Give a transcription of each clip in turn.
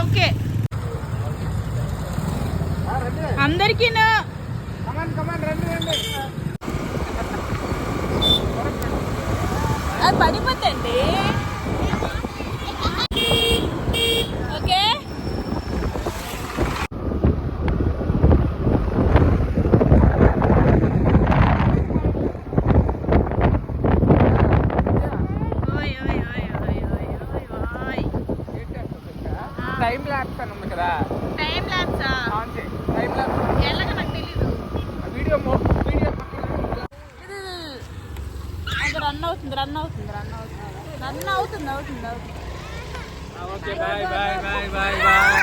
Okay. అందరికీ అది పడిపోతండి రన్ అవుతుంది రన్ అవుతుంది రన్ అవుతుంది రన్ అవుతుంది అవుతుంది అవుతుంది okay bye bye bye bye bye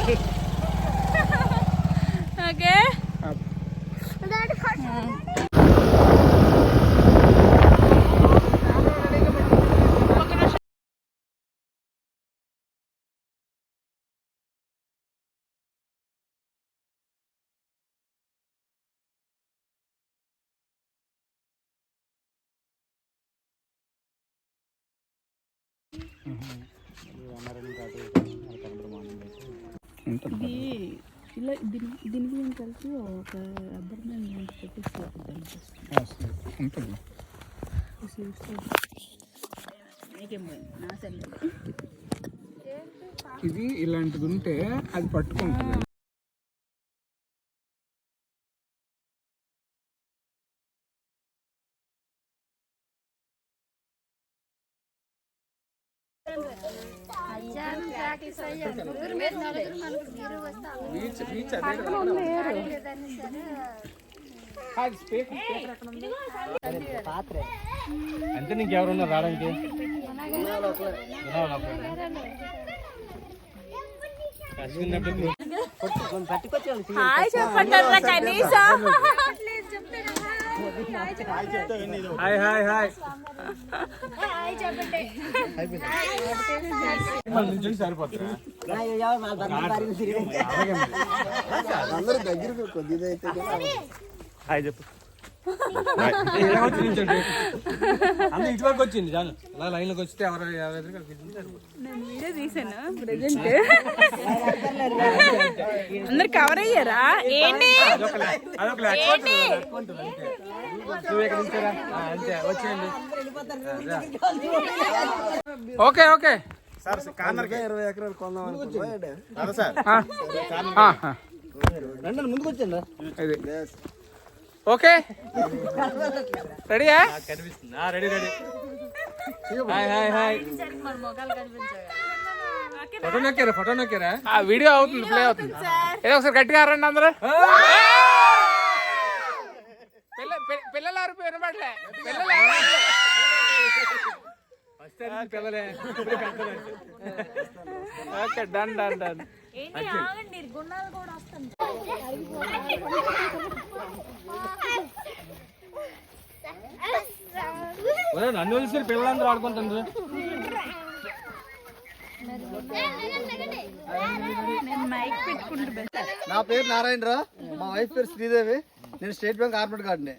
okay ఇది ఇలా దీని దీనికి నేను కలిసి ఒక రబ్బర్ బ్యాండ్ పెట్టేసి ఉంటుంది. ఇది ఇలాంటిది ఉంటే అది పట్టుకుంటుంది. ఉంది అంతే నీకెవరున్నా రావడానికి? హాయ్ చెప్పండి కనీసం. హాయ్ హాయ్ హాయ్ నుంచి సరిపోతుందా అందరూ దగ్గరికి కొద్దిగా అయితే హాయ్ చెప్పు అంత ఇటు వరకు వచ్చింది చాలు అలా లైన్లోకి వస్తే ఎవరు వీడియో తీసాను ప్రజెంట్ అందరు కవర్ అయ్యారా ఏంటి నువ్వు అంతే వచ్చేయండి ఓకే ఓకే. ఇరవై ఎకరాలు కొందాం రండి ముందుకు వచ్చండి ఇది. ఓకే. రెడీయా? కనిపిస్తుంది. Ready ready. Hi hi hi. Photo నొక్కారా photo నొక్కారా? ఆ వీడియో అవుతుంది ప్లే అవుతుంది. ఏదో ఒకసారి గట్టిగా రండి అందరూ. వినబడలే పిల్లలు. ఓకే డన్ డన్ నన్ను తెలిసి పిల్లలందరూ ఆడుకుంటారు నేను మైక్ పెట్టుకుంటూ బెస్ట్ నా పేరు నారాయణరావు మా వైఫ్ పేరు శ్రీదేవి. నేను స్టేట్ బ్యాంక్ కార్పొరేట్ గార్డ్ని.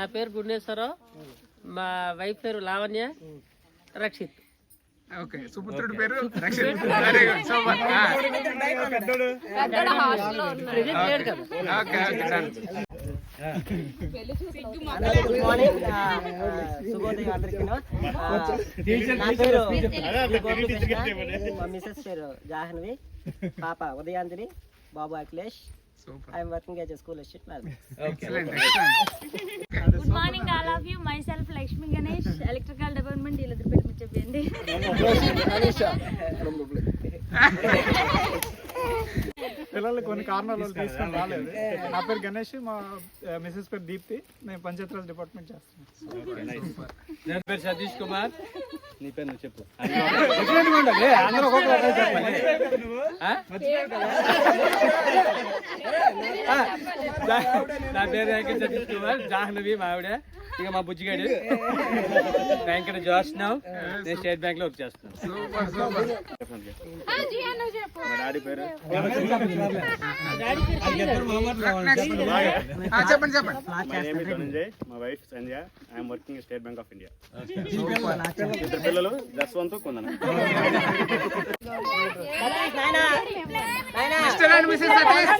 నా పేరు గుణేశ్వరరావు మా వైఫ్ పేరు లావణ్య. రక్షిత్. ఓకే సుపుత్రుడి పేరు. Rakshit. Very good super. Okay mrs పేరు జాహ్నవి పాప ఉదయాంజలి బాబు Akhilesh super I'm working as school assistant excellent excellent good morning all of you myself Lakshmi Ganesh electrical department వీళ్ళిద్దరు పేరు మీరు చెప్పండి పిల్లలు కొన్ని కారణాల వల్ల తీసుకొని రాలేదు. నా పేరు గణేష్ మా మిసెస్ పేరు దీప్తి. నేను పంచాయతీరాజ్ డిపార్ట్మెంట్ చేస్తున్నాను. నా పేరు సతీష్ కుమార్. నీ పేరు నువ్వు చెప్పు. నా పేరు వెంకట సతీష్ కుమార్ జాహ్నవి మావిడ ఇక మా బుజ్జిగాడు. వెంకట జోష్ నేను స్టేట్ బ్యాంక్లో వర్క్ చేస్తున్నాను డాడీ పేరు? చెప్పండి చెప్పండి. My wife Sandhya. I'm working State Bank of India ఇద్దరు పిల్లలు జస్వంత్ కుందన. మిస్టర్ అండ్ మిసెస్ సతీష్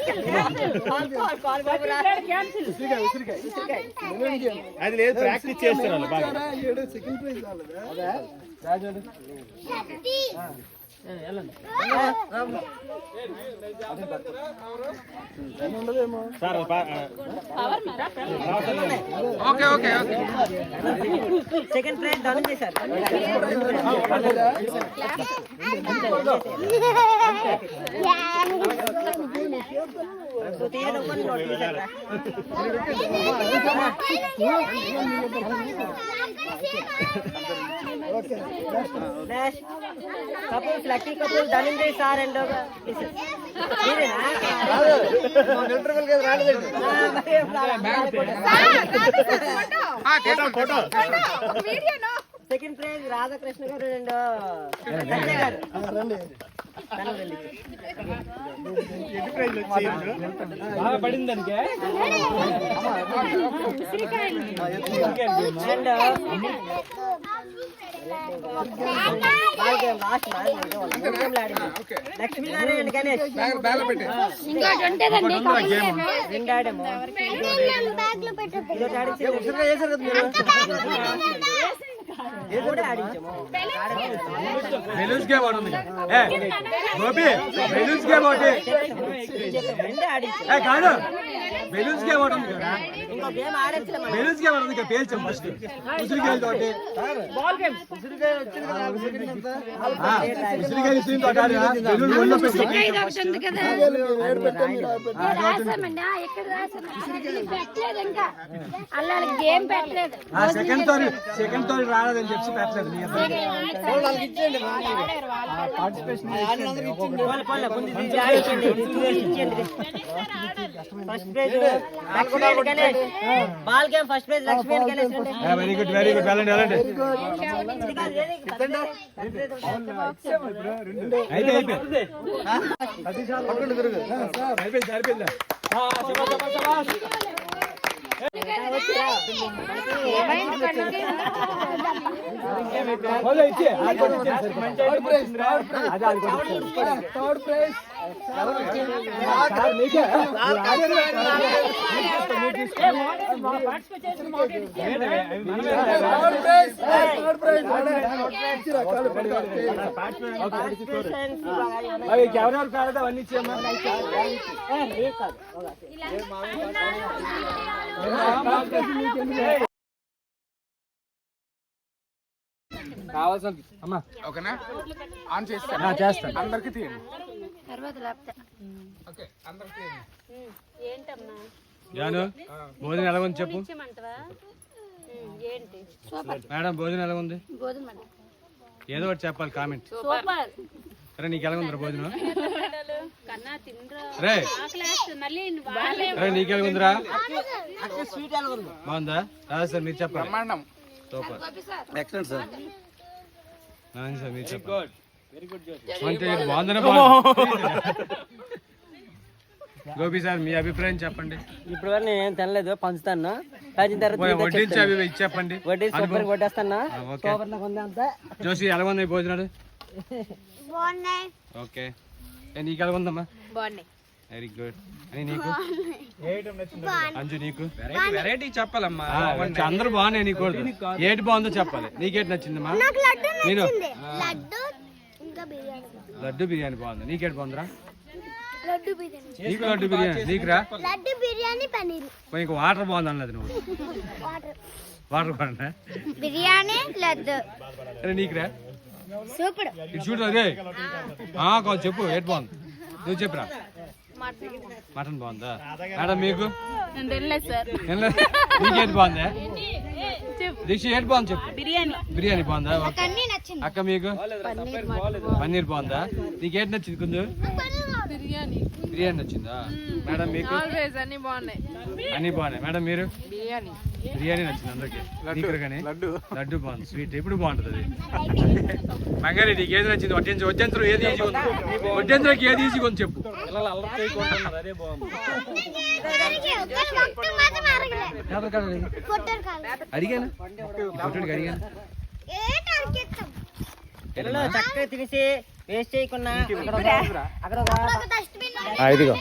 అది లేదు ప్రాక్టీస్ చేస్తారు బాగా. Sir okay okay okay. Second prize Dhananjay sir couples lucky couple Dhananjay sir and ఆ, తీసుకోండి, photo second prize Radhakrishna garu and Sanjay గారు. బాగా పడింది దానికి. And Lakshminarayana Ganesh balloons game A Gopi balloons game ఒకటి ఏ కాదు. బెలూన్స్ గేమ్ ఒకటి ఉంది కదా. బెలూన్స్ గేమ్ కదా పేల్చాం ఫస్ట్ ఉసిరికాయలు తోటి. ఉసిరికాయలు ఇసురు తోటి బెలూన్ ఒళ్ళో సెకండ్ తోటి సెకండ్ తోటి రాలేదని చెప్పి పెట్టలేదు నీ అబ్బాయి. పోలే, పోలే, ముందు ఇది ఆడించండి ఇది చూసి ఇచ్చేయండి. First prize ball game first prize Lakshmi very good very good వెళ్ళండి వెళ్ళండి. అయితే అయిపోయింది అయిపోయింది సరిపోయిందా? ఎవరెవరు కాలేదు అవన్నీ ఇచ్చేయమ్మా కావాల్సిన అమ్మా ఓకేనా? ఆన్ చేస్తాను ఆ, చేస్తాను. అందరికి తీయండి. తర్వాత ఓకే అందరికి తీయండి. ఏంటమ్మా? జాను భోజనం ఎలా ఉంది చెప్పు. ఇచ్చేయమంటావా ఏంటి? సూపర్ మేడం భోజనం ఎలా ఉంది? ఏదో ఒకటి చెప్పాలి కామెంట్. సూపర్. సరే నీకు ఎలా ఉందిరా భోజనం? కన్నా తినరా. రే. మళ్ళీ వాళ్ళే నీకు ఎలా ఉందిరా బాగుందా? రాజు సార్ మీరు చెప్పండి. బ్రహ్మాండం. Super. Excellent sir Nani sir మీరు చెప్పండి. అంటే బాగుందనే బాగుంది గోపి సార్ మీ అభిప్రాయం చెప్పండి. ఇప్పుడు వరకు నేను ఏం తినలేదు పంచుతాను పంచిన తర్వాత వడ్డించి. అవి చెప్పండి. వడ్డీ సూపర్ కొట్టేస్తాను ఆ, ఓకే. సూపర్ నాకు ఉంది అంతా. జోసి ఎలా ఉంది భోజనాలు? ఓకే. ఏ, నీకు ఎలా ఉందమ్మా? బాగున్నాయి. వెరీ గుడ్ అని నీకు? అంజు నీకు? వెరైటీ చెప్పాలమ్మా. అందరూ బాగున్నాయి నీకు. ఏటి బాగుందో చెప్పాలి. నీకేటి నచ్చిందమ్మా? నేను లడ్డు ఇంకా బిర్యానీ. లడ్డు బిర్యానీ బాగుంది. నీకేటి బాగుందిరా? లడ్డు బిర్యానీ. నీకు లడ్డు బిర్యానీ నీకురా? లడ్డు బిర్యానీ పన్నీర్. ఇంక వాటర్ బాగుంది అన్నది నువ్వు. వాటర్. వాటర్ బాగుందా? బిర్యానీ లడ్డు. అరే నీకురా? సూపర్. ఇటు చూడు అదే. ఆ, కాదు చెప్పు ఏటి బాగుంది. నువ్వు చెప్పురా? మటన్ బాగుందా? మేడం మీకు? నీకేటి బాగుందా? దీక్ష ఏంటి బాగుంది చెప్పు. బిర్యానీ. బిర్యానీ బాగుందా? అక్క మీకు? పన్నీర్ బాగుందా? నీకు ఏంటి నచ్చింది కొంచెం బిర్యానీ. బిర్యానీ నచ్చిందా? మేడం మీకు? ఆల్వేస్ అన్ని బాగున్నాయి. అన్ని బాగున్నాయి. మేడం మీరు? బిర్యానీ. బిర్యానీ నచ్చింది అందరికి. కానీ? లడ్డు. బాగుంది. స్వీట్. ఎప్పుడు బాగుంటుంది అది? బంగారెడ్డి నీకు ఏది నచ్చింది? వడ్డించు. వడ్డించరు ఏది ఈజీ ఉంది వడ్డించడానికి ఏది ఈజీ ఉంది చెప్పు. అదే బాగుంది. అడిగాను? అడిగాను? చక్కగా తినేసి వేస్ట్ చేయకుండా అక్కడ ఇదిగో.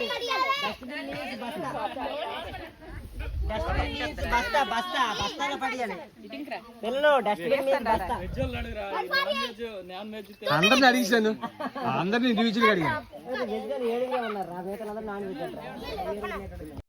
బస్తా బస్తా బస్తాలో పడేయాలి పిల్లలు డస్ట్బిన్ మీద బస్తా. అందరిని అడిగిస్తాను అందరిని ఇండివిజువల్గా అడిగాను. ఉన్నారు. Non veg